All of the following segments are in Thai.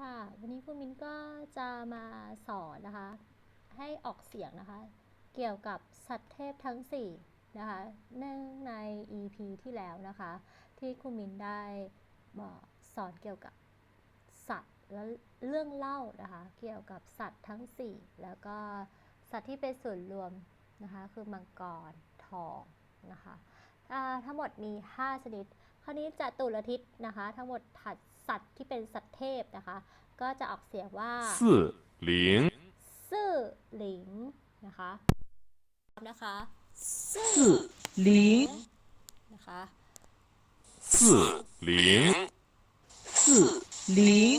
ค่ะ วันนี้คุณมิ้นก็จะมาสอนนะคะ ให้ออกเสียงนะคะ เกี่ยวกับสัตว์เทพทั้ง 4 นะคะเนื่องใน EP ที่แล้วนะคะ ที่คุณมิ้นได้บอกสอนเกี่ยวกับสัตว์และเรื่องเล่านะคะ เกี่ยวกับสัตว์ทั้ง 4 แล้วก็สัตว์ที่เป็นส่วนรวมนะคะ คือมังกรทองนะคะทั้งหมดมี 5 ชนิด คราวนี้จะตุลทิศนะคะ ทั้งหมดถัด สัตว์ที่เป็นสัตว์เทพนะคะ ก็จะออกเสียงว่าสื่อหลิงสื่อหลิงนะคะนะคะสื่อหลิงนะคะสื่อหลิงสื่อหลิง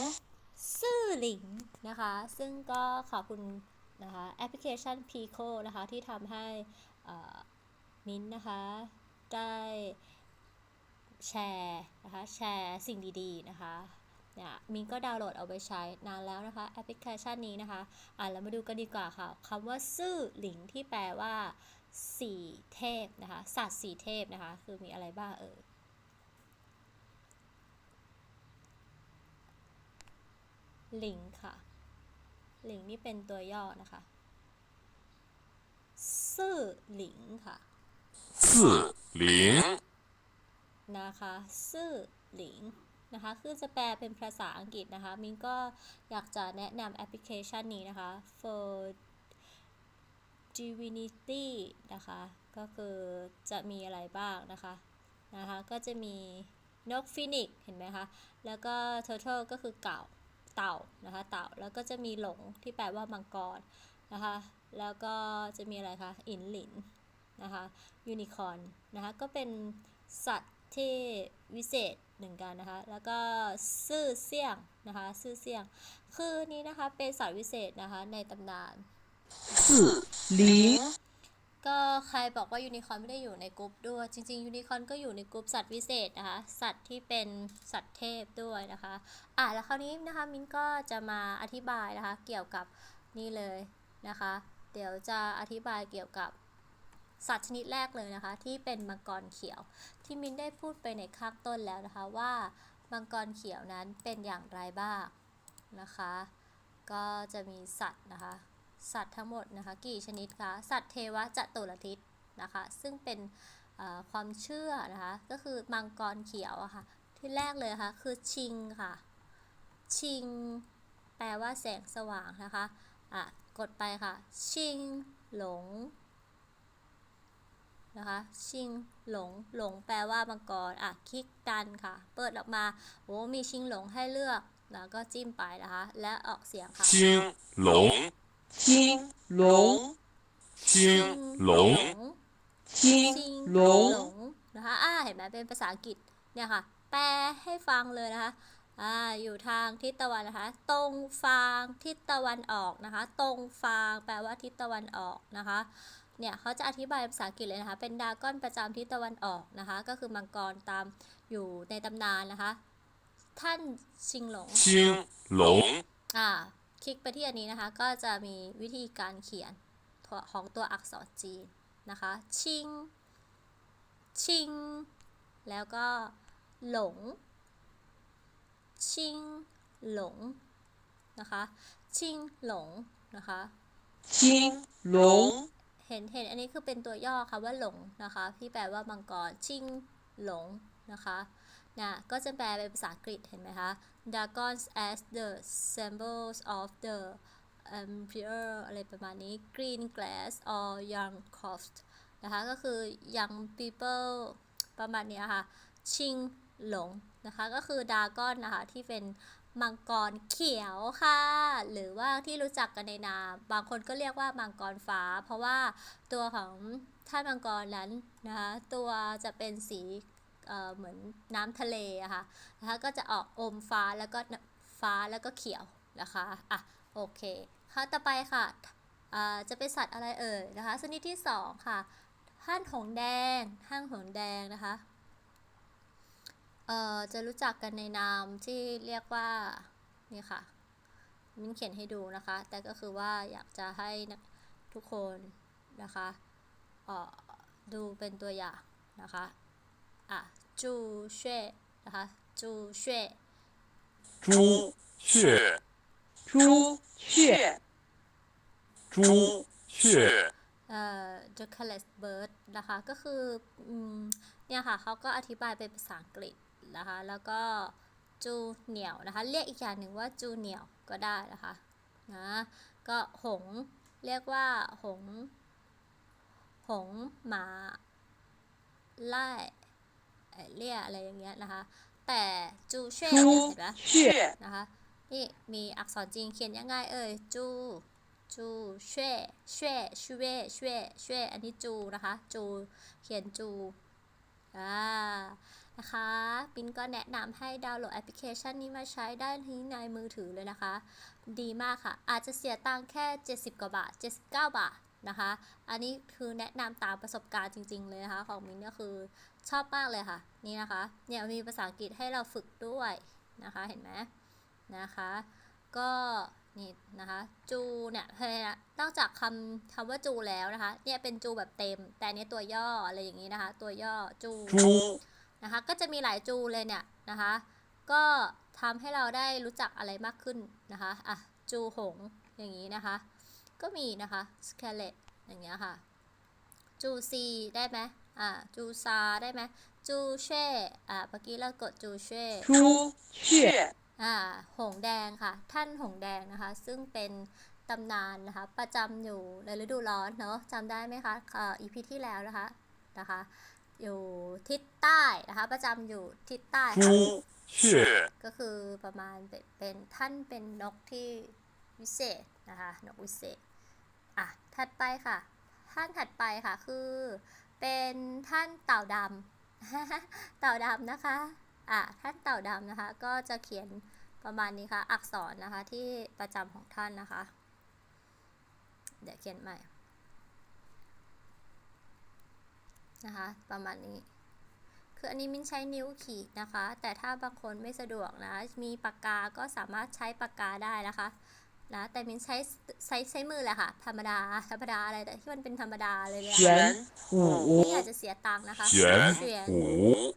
สื่อหลิงนะคะ ซึ่งก็ขอบคุณนะคะแอปพลิเคชัน Pico นะคะที่ทำให้มิ้นนะคะได้ แชร์นะคะแชร์สิ่งดีๆนะคะเนี่ยมิ้นก็ดาวน์โหลดเอาไปใช้นานแล้วนะคะแอปพลิเคชันนี้นะคะอะเรามาดูกันดีกว่าค่ะคำว่าซื่อหลิงที่แปลว่าสี่เทพนะคะสัตว์สี่เทพนะคะ คือมีอะไรบ้างเอ่ยหลิงค่ะหลิงนี่เป็นตัวย่อนะคะซื่อหลิงค่ะ四零 นะคะซื่อหลิงนะคะ คือจะแปลเป็นภาษาอังกฤษนะคะ มินก็อยากจะแนะนำแอปพลิเคชันนี้นะคะ for divinity นะคะ ก็คือจะมีอะไรบ้างนะคะ นะคะ ก็จะมีนกฟินิกเห็นไหมคะ แล้วก็ turtle ก็คือเก่าเต่านะคะ เต่า แล้วก็จะมีหลงที่แปลว่ามังกรนะคะ แล้วก็จะมีอะไรคะ อินหลินนะคะ ยูนิคอร์นนะคะ ก็เป็นสัตว์ ที่วิเศษหนึ่งกันนะคะ แล้วก็ซื่อเสี่ยงนะคะซื่อเสี่ยง คือนี้นะคะเป็นสัตว์วิเศษนะคะในตำนาน四零ก็ใครบอกว่ายูนิคอร์นไม่ได้อยู่ในกรุ๊ปด้วย จริงๆยูนิคอร์นก็อยู่ในกรุ๊ปสัตว์วิเศษนะคะ สัตว์ที่เป็นสัตว์เทพด้วยนะคะ อะแล้วคราวนี้นะคะมิ้นก็จะมาอธิบายนะคะเกี่ยวกับนี่เลยนะคะ เดี๋ยวจะอธิบายเกี่ยวกับ สัตว์ชนิดแรกเลยนะคะ ที่เป็นมังกรเขียว ที่มินได้พูดไปในข้างต้นแล้วนะคะว่ามังกรเขียวนั้นเป็นอย่างไรบ้างนะคะ ก็จะมีสัตว์นะคะ สัตว์ทั้งหมดนะคะ กี่ชนิดคะสัตว์เทวจตุรทิศนะคะ ซึ่งเป็นความเชื่อนะคะ ก็คือมังกรเขียวอะค่ะ ที่แรกเลยนะคะคือชิงค่ะ ชิง แปลว่าแสงสว่างนะคะ อะ กดไปค่ะ ชิง หลง นะคะชิงหลงหลงแปลว่ามังกรอะคลิกดันค่ะ เปิดออกมาโอ้มีชิงหลงให้เลือกแล้วก็จิ้มไปนะคะ และออกเสียงค่ะชิงหลงชิงหลงชิงหลงชิงหลงนะคะอ่าเห็นไหมเป็นภาษาอังกฤษเนี่ยค่ะ แปลให้ฟังเลยนะคะอ่าอยู่ทางทิศตะวันนะคะ ตรงฟางทิศตะวันออกนะคะ ตรงฟางแปลว่าทิศตะวันออกนะคะ เนี่ยเขาจะอธิบายภาษาอังกฤษเลยนะคะ เป็นดาก้อนประจำทิศตะวันออกนะคะ ก็คือมังกรตามอยู่ในตำนานนะคะ ท่านชิงหลง ชิงหลง อ่า คลิกไปที่อันนี้นะคะ ก็จะมีวิธีการเขียนของตัวอักษรจีนนะคะ ชิง ชิง แล้วก็หลง ชิง หลง นะคะ ชิงหลงนะคะ ชิงหลง เห็นเห็นอันนี้คือเป็นตัวย่อค่ะว่าหลงนะคะที่แปลว่ามังกรชิงหลงนะคะนะก็จะแปลเป็นภาษาอังกฤษเห็นไหมคะ dragons as the symbols of the empire อะไรประมาณนี้ green grass or young croft นะคะก็คือ young people ประมาณนี้ค่ะ ชิงหลงนะคะก็คือดากอนนะคะที่เป็น มังกรเขียวค่ะ หรือว่าที่รู้จักกันในนาม บางคนก็เรียกว่ามังกรฟ้า เพราะว่าตัวของท่านมังกรนั้นนะคะตัวจะเป็นสีเออเหมือนน้ำทะเลอะค่ะนะคะก็จะออกอมฟ้าแล้วก็ฟ้าแล้วก็เขียวนะคะอะโอเคค่ะต่อไปค่ะอ่าจะเป็นสัตว์อะไรเอ่ยนะคะชนิดที่สองค่ะห้างหงแดง ห้างหงแดงนะคะ เอ่อ จะรู้จักกันในนามที่เรียกว่า นี่ค่ะ มิ้นเขียนให้ดูนะคะ แต่ก็คือว่าอยากจะให้นักทุกคนนะคะเอ่อดูเป็นตัวอย่างนะคะ อ่ะ จูเช่นะคะ จูเช่ 朱 雀，朱雀，朱雀， เอ่อ the careless bird นะคะ ก็คืออืมเนี่ยค่ะเขาก็อธิบายเป็นภาษาอังกฤษ นะคะ แล้วก็จูเหนียวนะคะ เรียกอีกอย่างหนึ่งว่าจูเหนียวก็ได้นะคะนะก็หงส์เรียกว่าหงส์หงส์หมาไล่เอ่อเรียกอะไรอย่างเงี้ยนะคะ แต่จูเช่เนี่ย朱เห็นไหม雀，นะคะนี่มีอักษรจีนเขียนยังไงเอ่ยจูจูเช่เช่ช่วยช่วยช่วยอันนี้จูนะคะ จูเขียนจูอ่านะคะ ปินก็แนะนำให้ดาวน์โหลดแอปพลิเคชันนี้มาใช้ได้ที่ในมือถือเลยนะคะ ดีมากค่ะ อาจจะเสียตังค์แค่ 70 กว่าบาท 79 บาทนะคะ อันนี้คือแนะนำตามประสบการณ์จริง ๆ เลยนะคะ ของมินก็คือชอบมากเลยค่ะ นี่นะคะ เนี่ยมีภาษาอังกฤษให้เราฝึกด้วยนะคะ เห็นไหมนะคะ ก็นี่นะคะจูเนี่ยเฮ้ยนนอกจากคำคำว่าจูแล้วนะคะ เนี่ยเป็นจูแบบเต็ม แต่อันนี้ตัวย่ออะไรอย่างนี้นะคะ ตัวย่อจู猪， นะคะก็จะมีหลายจูเลยเนี่ยนะคะก็ทำให้เราได้รู้จักอะไรมากขึ้นนะคะอะจูหงอย่างนี้นะคะก็มีนะคะสเคเลตอย่างเงี้ยค่ะจูซีได้ไหมอะจูซาได้ไหมจูเช่อะเมื่อกี้เรากดจูเช่朱雀，อ่าหงแดงค่ะ ท่านหงแดงนะคะ ซึ่งเป็นตำนานนะคะ ประจำอยู่ในฤดูร้อนเนาะจำได้ไหมคะเอ่ออีพีที่แล้วนะคะนะคะ อยู่ทิศใต้นะคะ ประจำอยู่ทิศใต้ค่ะ朱雀，ก็คือประมาณเป็นเป็นท่านเป็นนกที่วิเศษนะคะนกวิเศษอะถัดไปค่ะ ท่านถัดไปค่ะคือเป็นท่านเต่าดำ เต่าดำนะคะอะท่านเต่าดำนะคะ ก็จะเขียนประมาณนี้ค่ะ อักษรนะคะที่ประจำของท่านนะคะ เดี๋ยวเขียนใหม่ นะคะ ประมาณนี้ คืออันนี้มินใช้นิ้วขีดนะคะ แต่ถ้าบางคนไม่สะดวกนะ มีปากกาก็สามารถใช้ปากกาได้นะคะนะแต่มินใช้ใช้ใช้มือแหละค่ะ ธรรมดาธรรมดาอะไรแต่ที่มันเป็นธรรมดาเลยเลยไม่อาจจะเสียตังค์นะคะเสียนอู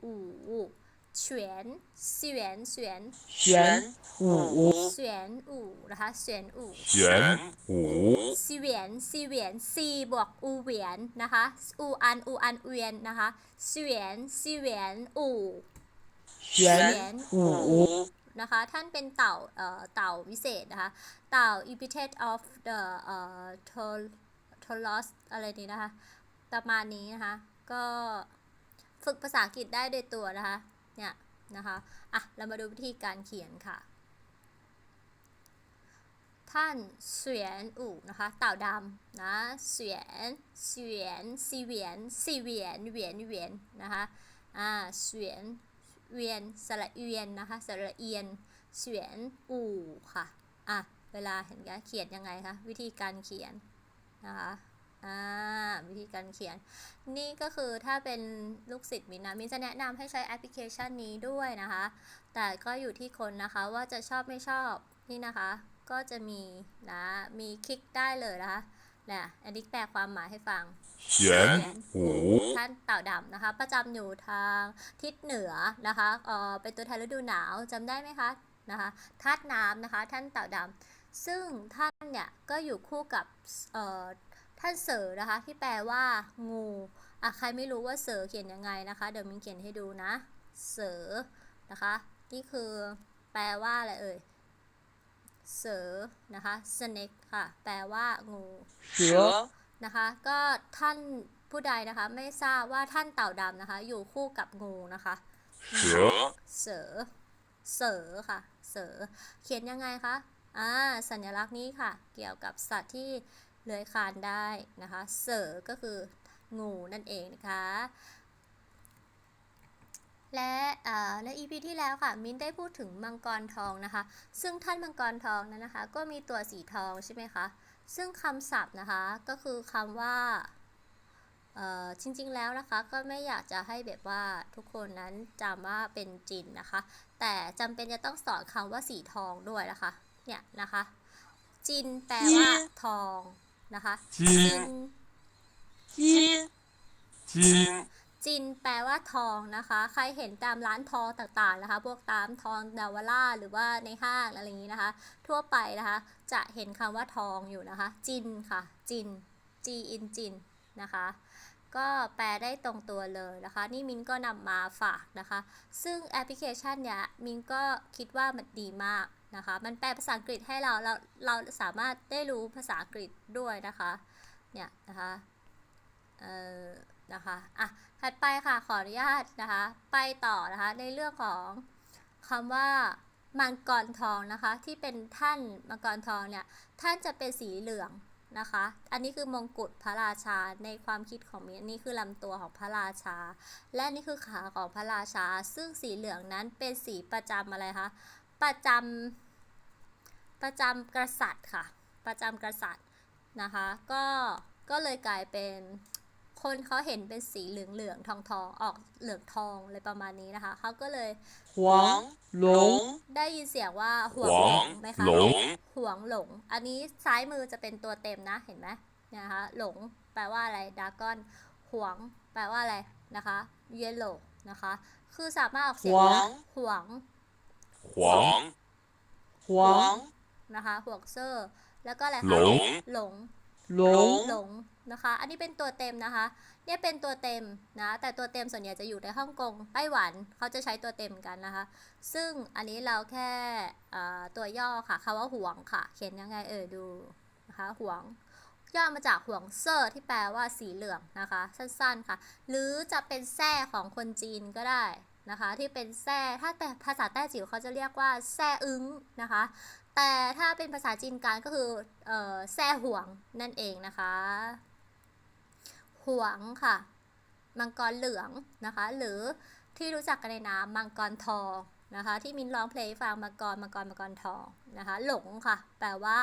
อู เฉียนเฉียนเฉียน 玄武 เฉียนอู่นะคะเฉียนอู่ 玄武， ซีเหวียนซีเหวียนซีบวกอูเหวียนนะคะอูอันอูอันเวียนนะคะซีเหวียนซีเหวียนอู่ 玄武 นะคะ ท่านเป็นเต่าเอ่อเต่าวิเศษนะคะ เต่า epithet of the เอ่อ Tol Tolos อะไรนี้นะคะ ประมาณนี้นะคะ ก็ฝึกภาษาอังกฤษได้โดยตัวนะคะ เนี่ยนะคะ อะ เรามาดูวิธีการเขียนค่ะ ท่านเสวียนอู่นะคะ เต่าดำนะเสวียนเสวียนซีเวียนซีเวียนเวียนเวียนนะคะ อ่าเสวียนเวียนสระเอียนนะคะสระเอียนเฉียนอู่ค่ะ อะ เวลาเห็นกันเขียนยังไงคะ วิธีการเขียนนะคะ อ่าวิธีการเขียน นี่ก็คือถ้าเป็นลูกศิษย์มินนะมินจะแนะนำให้ใช้แอปพลิเคชันนี้ด้วยนะคะ แต่ก็อยู่ที่คนนะคะว่าจะชอบไม่ชอบนี่นะคะ ก็จะมีนะมีคลิกได้เลยนะคะเนี่ยอันนี้แปลความหมายให้ฟัง玄武，ท่านเต่าดำนะคะ ประจำอยู่ทางทิศเหนือนะคะเออเป็นตัวแทนฤดูหนาวจำได้ไหมคะนะคะธาตุน้ำนะคะ ท่านเต่าดำซึ่งท่านเนี่ยก็อยู่คู่กับเออ ท่านเสือนะคะ ที่แปลว่า งูอะใครไม่รู้ว่าเสือเขียนยังไงนะคะ เดี๋ยวมินเขียนให้ดูนะเสือนะคะ นี่คือแปลว่าอะไรเอ่ยเสือนะคะ snake ค่ะ แปลว่างู蛇นะคะ ก็ท่านผู้ใดนะคะ ไม่ทราบว่าท่านเต่าดำนะคะ อยู่คู่กับงูนะคะ蛇，เสือเสือค่ะเสือเขียนยังไงคะอ่าสัญลักษณ์นี้ค่ะ เกี่ยวกับสัตว์ที่ เลื้อยคลานได้นะคะ เสือก็คืองูนั่นเองนะคะ และเอ่อใน EP ที่แล้วค่ะ มิ้นได้พูดถึงมังกรทองนะคะ ซึ่งท่านมังกรทองนั้นนะคะ ก็มีตัวสีทองใช่ไหมคะ ซึ่งคำศัพท์นะคะก็คือคำว่าเอ่อจริงๆแล้วนะคะก็ไม่อยากจะให้แบบว่าทุกคนนั้นจำว่าเป็นจินนะคะ แต่จำเป็นจะต้องสอนคำว่าสีทองด้วยนะคะ เนี่ยนะคะ จินแปลว่าทอง นะคะจินจินจินจินแปลว่าทองนะคะ ใครเห็นตามร้านทองต่างๆนะคะ พวกตามทองดาวล่าหรือว่าในห้างอะไรอย่างนี้นะคะ ทั่วไปนะคะ จะเห็นคำว่าทองอยู่นะคะ จินค่ะ จินจีอินจินนะคะ ก็แปลได้ตรงตัวเลยนะคะ นี่มินก็นำมาฝากนะคะ ซึ่งแอปพลิเคชันเนี้ยมินก็คิดว่ามันดีมาก นะคะ มันแปลภาษาอังกฤษให้เรา เรา เราสามารถได้รู้ภาษาอังกฤษด้วยนะคะ เนี่ยนะคะ เอ่อ นะคะ อะ ถัดไปค่ะ ขออนุญาตนะคะ ไปต่อนะคะ ในเรื่องของคำว่ามังกรทองนะคะ ที่เป็นท่านมังกรทองเนี่ย ท่านจะเป็นสีเหลืองนะคะ อันนี้คือมงกุฎพระราชา ในความคิดของมินอันนี้คือลำตัวของพระราชา และนี่คือขาของพระราชา ซึ่งสีเหลืองนั้นเป็นสีประจำอะไรคะ ประจำประจำกษัตริย์ค่ะ ประจำกษัตริย์นะคะ ก็ก็เลยกลายเป็นคนเขาเห็นเป็นสีเหลืองเหลืองทองทองๆออกเหลืองทองอะไรประมาณนี้นะคะเขาก็เลย黄龙ได้ยินเสียงว่าหวงหวงไหมคะหลงหวงหลง อันนี้ซ้ายมือจะเป็นตัวเต็มนะเห็นไหมเนี่ยนะคะหลงแปลว่าอะไรดากอนหวง แปลว่าอะไรนะคะเยลโลนะคะ คือสามารถออกเสียงหวงว่า หวง หวงนะคะห่วงเซอร์แล้วก็อะไรคะหลง หลง หลง หลงนะคะ อันนี้เป็นตัวเต็มนะคะ เนี่ยเป็นตัวเต็มนะ แต่ตัวเต็มส่วนใหญ่จะอยู่ในฮ่องกง ไต้หวัน เขาจะใช้ตัวเต็มกันนะคะ ซึ่งอันนี้เราแค่ตัวย่อค่ะคำว่าหวงค่ะ เขียนยังไงเออดูนะคะหวง ย่อมาจากหวงเซอร์ที่แปลว่าสีเหลืองนะคะ สั้นๆค่ะ หรือจะเป็นแท้ของคนจีนก็ได้ นะคะ ที่เป็นแซ่ถ้าแต่ภาษาแต้จิ๋วเขาจะเรียกว่าแซ่อึ้งนะคะ แต่ถ้าเป็นภาษาจีนกลางก็คือเอ่อแซ่หวงนั่นเองนะคะหวงค่ะ มังกรเหลืองนะคะ หรือที่รู้จักกันในนามมังกรทองนะคะ ที่มินร้องเพลงฟังมังกรมังกรมังกรทองนะคะ หลงค่ะ แปลว่า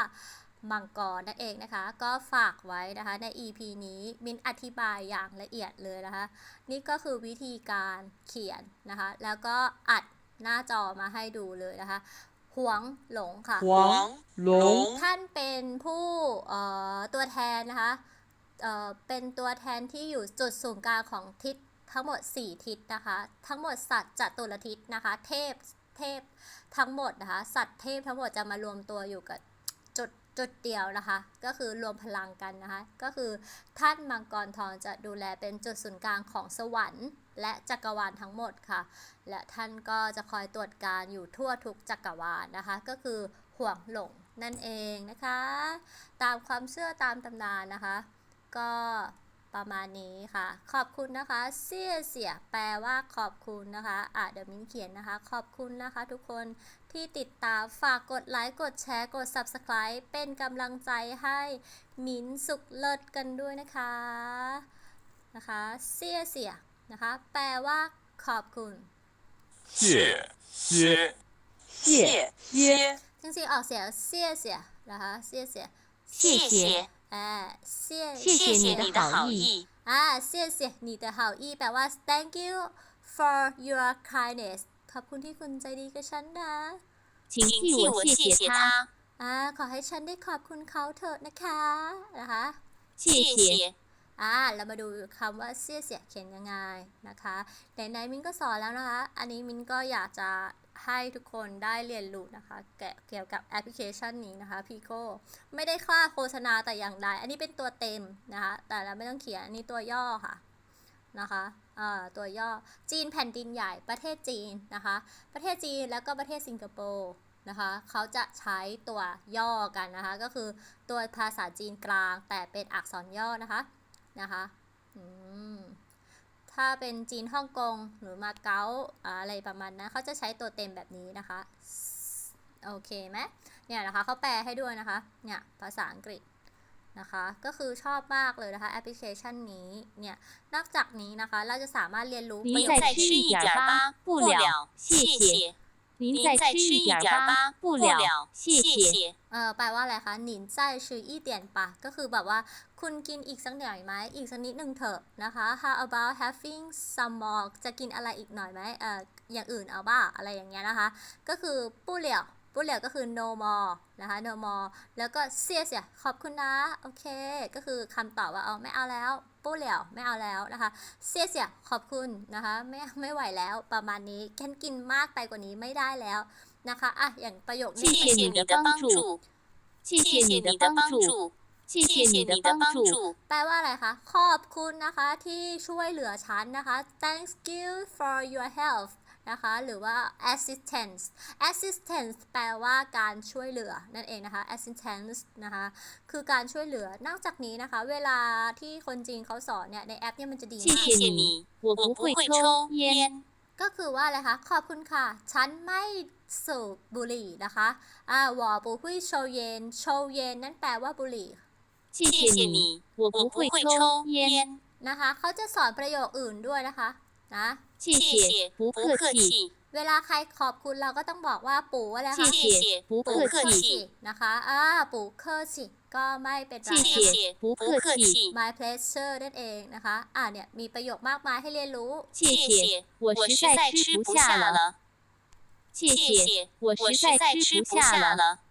มังกรนั่นเองนะคะ ก็ฝากไว้นะคะใน EP นี้มินอธิบายอย่างละเอียดเลยนะคะ นี่ก็คือวิธีการเขียนนะคะ แล้วก็อัดหน้าจอมาให้ดูเลยนะคะหวงหลงค่ะ黄龙ท่านเป็นผู้เอ่อตัวแทนนะคะเอ่อเป็นตัวแทนที่อยู่จุดศูนย์กลางของทิศทั้งหมด 4 ทิศนะคะ ทั้งหมดสัตว์จัตุรทิศนะคะ เทพเทพทั้งหมดนะคะ สัตว์เทพทั้งหมดจะมารวมตัวอยู่กับ จุดเดียวนะคะ ก็คือรวมพลังกันนะคะ ก็คือท่านมังกรทองจะดูแลเป็นจุดศูนย์กลางของสวรรค์ และจักรวาลทั้งหมดค่ะ และท่านก็จะคอยตรวจการอยู่ทั่วทุกจักรวาลนะคะ ก็คือห่วงหลงนั่นเองนะคะ ตามความเชื่อตามตำนานนะคะ ก็ประมาณนี้ค่ะ ขอบคุณนะคะ เสียเสียแปลว่าขอบคุณนะคะ อะเดี๋ยวมิ้นเขียนนะคะ ขอบคุณนะคะ ทุกคน ที่ติดตามฝากกดไลค์กดแชร์กด Subscribe เป็นกำลังใจให้มิ้นสุขเลิศกันด้วยนะคะนะคะเสียเสียนะคะ แปลว่าขอบคุณ 谢谢谢谢 จริงๆออกเสียงเสียเสียนะคะเสียเสีย 谢谢， อ่าเสีย 谢谢你的好意。 อ่าเสียเสีย你的好意แปลว่า thank you for your kindness ขอบคุณที่คุณใจดีกับฉันนะ 请替我谢谢他， อ่าขอให้ฉันได้ขอบคุณเขาเถอะนะคะนะคะ 谢谢， อ่าเรามาดูคำว่าเสียเสียเขียนยังไงนะคะไหนๆมินก็สอนแล้วนะคะ อันนี้มินก็อยากจะให้ทุกคนได้เรียนรู้นะคะแกะเกี่ยวกับแอปพลิเคชันนี้นะคะพี่โก้ไม่ได้ค่าโฆษณาแต่อย่างใดอันนี้เป็นตัวเต็มนะคะ แต่เราไม่ต้องเขียนอันนี้ตัวย่อค่ะ นะคะตัวย่อจีนแผ่นดินใหญ่ประเทศจีนนะคะ ประเทศจีนแล้วก็ประเทศสิงคโปร์นะคะเขาจะใช้ตัวย่อกันนะคะ ก็คือตัวภาษาจีนกลางแต่เป็นอักษรย่อนะคะนะคะถ้าเป็นจีนฮ่องกงหรือมาเก๊าอ่าอะไรประมาณนั้นเขาจะใช้ตัวเต็มแบบนี้นะคะ โอเคไหมเนี่ยนะคะเขาแปลให้ด้วยนะคะ เนี่ยภาษาอังกฤษ นะคะ ก็คือชอบมากเลยนะคะแอปพลิเคชันนี้ เนี่ย นอกจากนี้นะคะ เราจะสามารถเรียนรู้ประ 您 โยค 再吃一点吧，不了，谢谢。您再吃一点吧，不了，谢谢。 เออแปลว่าอะไรคะหนินใจชื่ออีเตียนปะก็คือแบบว่าคุณกินอีกสักหน่อยไหมอีกสักนิดหนึ่งเถอะนะคะ how about having some more จะกินอะไรอีกหน่อยไหมเอออย่างอื่นเอาบ้าอะไรอย่างเงี้ยนะคะ ก็คือปู้เหลี่ยว ปู้เหลี่ยวก็คือ no more นะคะ no more แล้วก็เสียเสียขอบคุณนะ โอเค ก็คือคำตอบว่าเอาไม่เอาแล้ว ปู้เหลียวไม่เอาแล้วนะคะเสียเสียขอบคุณนะคะ ไม่ไม่ไหวแล้วประมาณนี้แค่กินมากไปกว่านี้ไม่ได้แล้วนะคะอ่ะอย่างประโยค 谢 นี้ 谢你的帮助，谢谢你的帮助，谢谢你的帮助。 แปลว่าอะไรคะ ขอบคุณนะคะที่ช่วยเหลือฉันนะคะ thank you for your help นะคะ หรือว่า assistance assistance แปลว่าการช่วยเหลือนั่นเองนะคะ assistance นะคะ คือการช่วยเหลือ นอกจากนี้นะคะ เวลาที่คนจีนเขาสอนเนี่ย ในแอปเนี่ยมันจะดี 谢 มาก 谢你，我不会抽烟。 ก็คือว่าอะไรคะ ขอบคุณค่ะ ฉันไม่สูบบุหรี่นะคะ อ่าวอปูหุยโชเยน โชเยนนั่นแปลว่าบุหรี่ 谢谢你，我不会抽烟。 นะคะ เขาจะสอนประโยคอื่นด้วยนะคะ นะ 谢谢，不客气。 เวลาใครขอบคุณเราก็ต้องบอกว่าปู่อะไร 谢 คะ 谢，不 ปู่ 客 เคอร์ชิ 气。 นะคะ อ่า ปู่เคอร์ชิก็ไม่เป็นไร 谢 นะคะ 谢，不客气。 my pleasure นั่นเองนะคะ อ่าเนี่ยมีประโยคมากมายให้เรียนรู้ 谢谢，我实在吃不下了。谢谢，我实在吃不下了。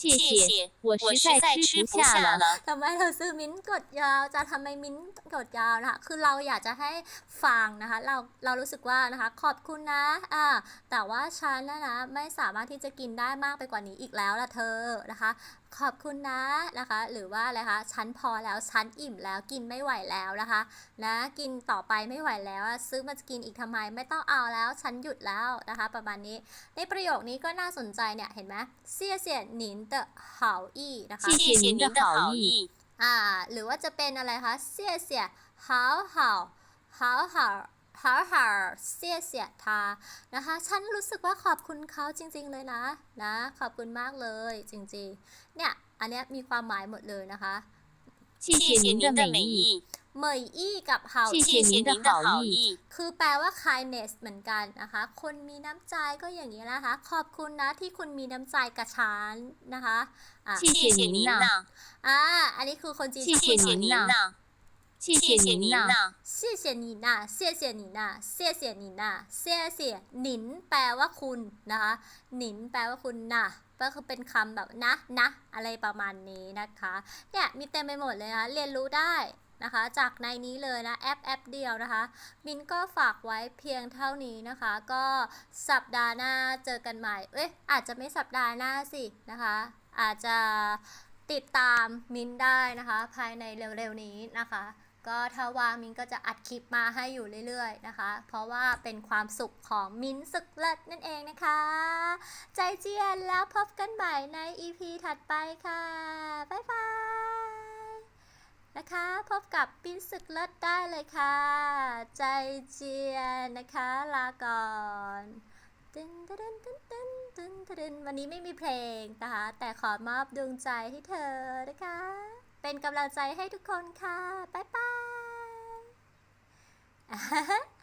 谢谢，我实在吃不下了。 ทำไมเราซื้อมิ้นท์กดยาวจะทำไมมิ้นท์กดยาวนะคะ คือเราอยากจะให้ฟังนะคะ เราเรารู้สึกว่านะคะ ขอบคุณนะ อ่า แต่ว่าฉันนะนะไม่สามารถที่จะกินได้มากไปกว่านี้อีกแล้วละเธอนะคะ ขอบคุณนะนะคะ หรือว่าอะไรคะฉันพอแล้วฉันอิ่มแล้วกินไม่ไหวแล้วนะคะนะกินต่อไปไม่ไหวแล้ว ซื้อมากินอีกทำไมไม่ต้องเอาแล้วฉันหยุดแล้วนะคะ ประมาณนี้ ในประโยคนี้ก็น่าสนใจเนี่ยเห็นไหมเสียเสียหนินเตอเหาอี้นะคะเสียเสียหนินเตอเหาอี้อ่าหรือว่าจะเป็นอะไรคะเสียเสียเหาเหาเหาเหา สียเสียทานะคะ ฉันรู้สึกว่าขอบคุณเขาจริง ๆ เลยนะ นะ ขอบคุณมากเลยจริงๆ เนี่ย อันเนี้ยมีความหมายหมดเลยนะคะ 谢谢您的美意， เหมยอี้กับเฮา 谢谢您的好意， คือแปลว่า kindness เหมือนกันนะคะ คนมีน้ำใจก็อย่างนี้นะคะ ขอบคุณนะที่คุณมีน้ำใจกับฉันนะคะอ่ะ 谢谢您呐， อ่า อันนี้คือคนจีน 谢谢您呐， 谢谢您呐， 谢谢你นะ谢谢你นะ谢谢你นะ谢谢หนินแปลว่าคุณนะคะ หนินแปลว่าคุณนะก็คือเป็นคำแบบนะนะ อะไรประมาณนี้นะคะ เนี่ยมีเต็มไปหมดเลยนะคะ เรียนรู้ได้นะคะ จากในนี้เลยนะ แอปแอปเดียวนะคะ มินก็ฝากไว้เพียงเท่านี้นะคะ ก็สัปดาห์หน้าเจอกันใหม่ เอ้ยอาจจะไม่สัปดาห์หน้าสินะคะ อาจจะติดตามมินได้นะคะ ภายในเร็วๆนี้นะคะ ก็ถ้าว่างมินก็จะอัดคลิปมาให้อยู่เรื่อยๆนะคะ เพราะว่าเป็นความสุขของมินสึกเลิศนั่นเองนะคะ ใจเจียนแล้วพบกันใหม่ใน EP ถัดไปค่ะ บ๊ายบายนะคะ พบกับปินสึกเลิศได้เลยค่ะ ใจเจียนนะคะ ลาก่อนตึนตึนตึนตึนตึนตึนวันนี้ไม่มีเพลงนะคะ แต่ขอมอบดวงใจให้เธอนะคะ เป็นกำลังใจให้ทุกคนค่ะ บ๊ายบาย